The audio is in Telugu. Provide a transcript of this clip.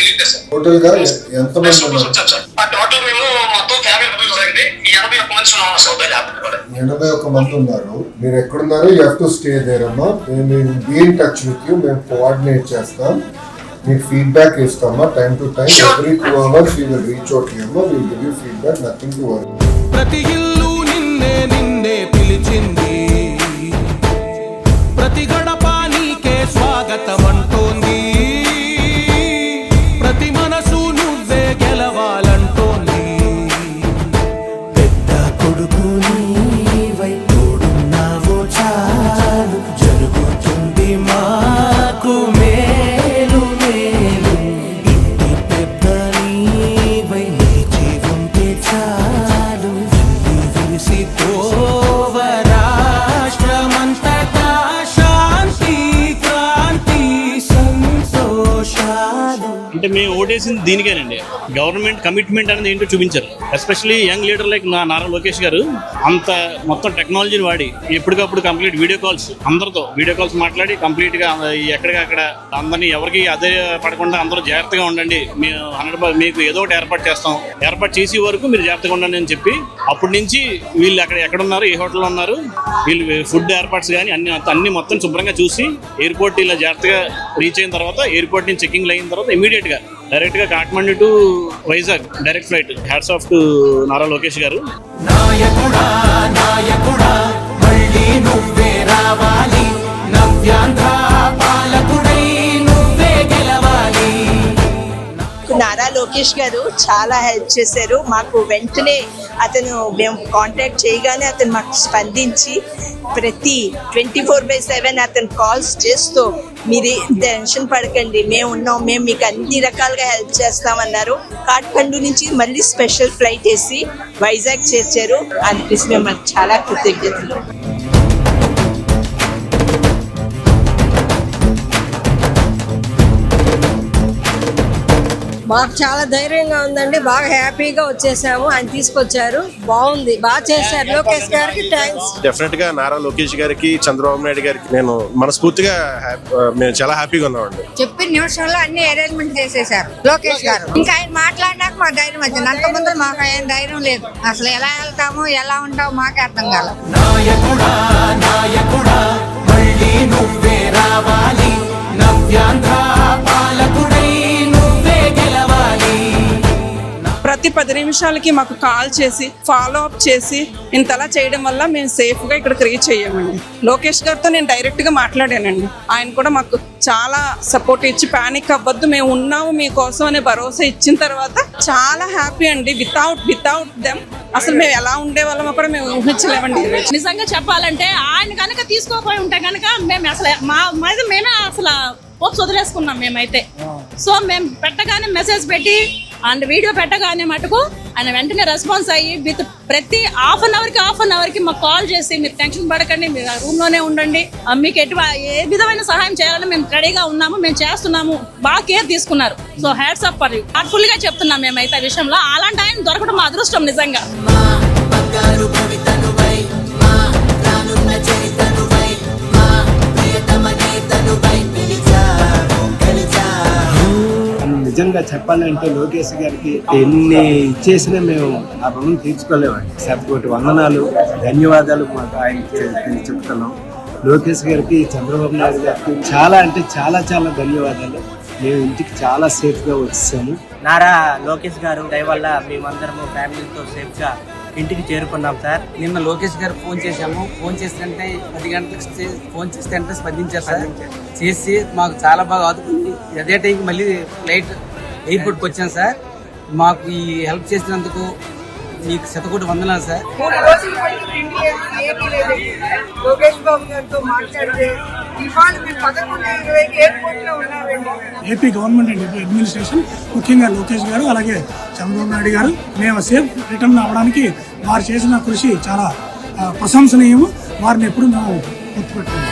తెలియదు సార్. టోటల్గా ఎంత మంది సూపర్ ఉన్నారు? వచ్చారు సార్. ఆ టోటల్ మేము మొత్తం ఫ్యామిలీ మెంబర్స్ అండి ఎనభై ఒక్క మంది ఉన్నాం ఎనభై ఉన్నారు. మీరు ఎక్కడున్నారో? యూ టు స్టే దేర్ అమ్మా. మేము be in touch with you మేము కోఆర్డినేట్ చేస్తాం. మీకు ఫీడ్బ్యాక్ ఇస్తామా time to time every two hours you will reach out అమ్మా. Will give you feedback nothing to worry ప్రతి ఇల్లు నిన్నే నిన్నే పిలిచింది. ప్రతి గడప పెద్ద అంటే మేము ఓటేసింది దీనికేనండి. గవర్నమెంట్ కమిట్మెంట్ అనేది ఏంటో చూపించారు. ఎస్పెషల్లీ యంగ్ లీడర్ లైక్ నా నారా లోకేష్ గారు అంత మొత్తం టెక్నాలజీని వాడి ఎప్పటికప్పుడు కంప్లీట్ వీడియో కాల్స్ అందరితో వీడియో కాల్స్ మాట్లాడి కంప్లీట్గా ఎక్కడికక్కడ అందరినీ ఎవరికి అదే పడకుండా అందరూ జాగ్రత్తగా ఉండండి. మేము హండ్రెడ్ మీకు ఏదో ఒకటి ఏర్పాటు చేస్తాం. ఏర్పాటు చేసే వరకు మీరు జాగ్రత్తగా ఉండండి అని చెప్పి అప్పటి నుంచి వీళ్ళు అక్కడ ఎక్కడ ఉన్నారు ఏ హోటల్లో ఉన్నారు వీళ్ళు ఫుడ్ ఏర్పాట్స్ కానీ అన్ని అన్ని మొత్తం శుభ్రంగా చూసి ఎయిర్పోర్ట్ ఇలా జాగ్రత్తగా రీచ్ అయిన తర్వాత ఎయిర్పోర్ట్ నుంచి చెకింగ్ అయిన తర్వాత ఇమీడియట్గా గా డైరెక్ట్గా Kathmandu to Vizag direct flight hats off to Nara Lokesh garu. నాయకుడా నాయకుడా మళ్ళీ నువ్వే రావాలి. నవ్యాంధ్ర పాలకుడై నువ్వే గెలవాలి. నారా లోకేష్ గారు చాలా హెల్ప్ చేశారు. మాకు వెంటనే అతను మేము కాంటాక్ట్ చేయగానే అతను మాకు స్పందించి ప్రతి ట్వంటీ ఫోర్ బై సెవెన్ అతను కాల్స్ చేస్తూ మీరు టెన్షన్ పడకండి మేము ఉన్నాం మేము మీకు అన్ని రకాలుగా హెల్ప్ చేస్తామన్నారు. కాఠ్మండు నుంచి మళ్ళీ స్పెషల్ ఫ్లైట్ వేసి వైజాగ్ చేర్చారు. అనిపిస్తుంది మేము మాకు చాలా కృతజ్ఞతలు. మాకు చాలా ధైర్యంగా ఉందండి. బాగా హ్యాపీగా వచ్చేసాము. ఆయన తీసుకొచ్చారు. బాగుంది. బాగా చేశారు. లోకేష్ గారికి థ్యాంక్స్ డెఫినెట్గా నారా లోకేష్ గారికి చంద్రబాబు నాయుడు గారికి నేను మనస్ఫూర్తిగా మేము చాలా హ్యాపీగా ఉన్నామండి. చెప్పిన నిమిషంలో అన్ని అరేంజ్మెంట్ చేసేసారు లోకేష్ గారు. ఇంకా ఆయన మాట్లాడినాక మాకు ధైర్యం వచ్చింది. అంత ముందు మాకు ఏం ధైర్యం లేదు. అసలు ఎలా వెళ్తాము ఎలా ఉంటాము మాకే అర్థం మళ్ళీ నువ్వే రావాలి. నవ్యాంధ్ర ప్రతి పది నిమిషాలకి మాకు కాల్ చేసి ఫాలో అప్ చేసి ఇంతలా చేయడం వల్ల మేము సేఫ్గా ఇక్కడికి రీచ్ అయ్యామండి. లోకేష్ గారితో నేను డైరెక్ట్గా మాట్లాడానండి. ఆయన కూడా మాకు చాలా సపోర్ట్ ఇచ్చి పానిక్ అవ్వద్దు మేము ఉన్నాము మీకోసం అనే భరోసా ఇచ్చిన తర్వాత చాలా హ్యాపీ అండి. వితౌట్ వితౌట్ దెమ్ అసలు మేము ఎలా ఉండేవాళ్ళమో కూడా మేము ఊహించలేమండి. నిజంగా చెప్పాలంటే ఆయన కనుక తీసుకోపోయి ఉంటే కనుక మేము అసలు మా మాది మేమే అసలు పోప్స్ వదిలేసుకున్నాం మేమైతే. సో మేము పెట్టగానే మెసేజ్ పెట్టి అండ్ వీడియో పెట్టగానే మటుకు ఆయన వెంటనే రెస్పాన్స్ అయ్యి విత్ ప్రతి హాఫ్ అన్ అవర్కి హాఫ్ అన్ అవర్కి మాకు కాల్ చేసి మీరు టెన్షన్ పడకండి మీరు ఆ ఉండండి. మీకు ఎటు ఏ విధమైన సహాయం చేయాలని మేము రెడీగా ఉన్నాము మేము చేస్తున్నాము బాగా కేర్ తీసుకున్నారు. So hats up for you. చెప్తున్నాం మేమైతే ఆ విషయంలో. అలాంటి ఆయన దొరకడం మా అదృష్టం నిజంగా. నిజంగా చెప్పాలంటే లోకేష్ గారికి ఎన్ని ఇచ్చేసినా మేము ఆ రుణం తీర్చుకోలేమండి. సపోటి వందనాలు ధన్యవాదాలు మాకు ఆయన చెప్తున్నాం. లోకేష్ గారికి చంద్రబాబు నాయుడు గారికి చాలా అంటే చాలా చాలా ధన్యవాదాలు. మేము ఇంటికి చాలా సేఫ్గా వచ్చాము. నారా లోకేష్ గారు దయవల్ల మేమందరము ఫ్యామిలీతో సేఫ్గా ఇంటికి చేరుకున్నాం సార్. నిన్న లోకేష్ గారు ఫోన్ చేశాము. ఫోన్ చేస్తుంటే పది గంటలకు ఫోన్ చేస్తే అంటే స్పందించారు సార్. చేసి మాకు చాలా బాగా ఆదుకుంది. అదే టైంకి మళ్ళీ ఫ్లైట్ ఎయిర్పోర్ట్కి వచ్చాం సార్. మాకు ఈ హెల్ప్ చేసినందుకు మీకు శతకోటి వందనాలు సార్. మూడు లోకేష్ బాబు గారితో మాట్లాడితే AP government and AP administration ముఖ్యంగా లోకేష్ గారు అలాగే చంద్రబాబు నాయుడు గారు మేము సేఫ్ రిటర్న్ అవ్వడానికి వారు చేసిన కృషి చాలా ప్రశంసనీయము. వారిని ఎప్పుడు మేము గుర్తుపెట్టుకుంటాం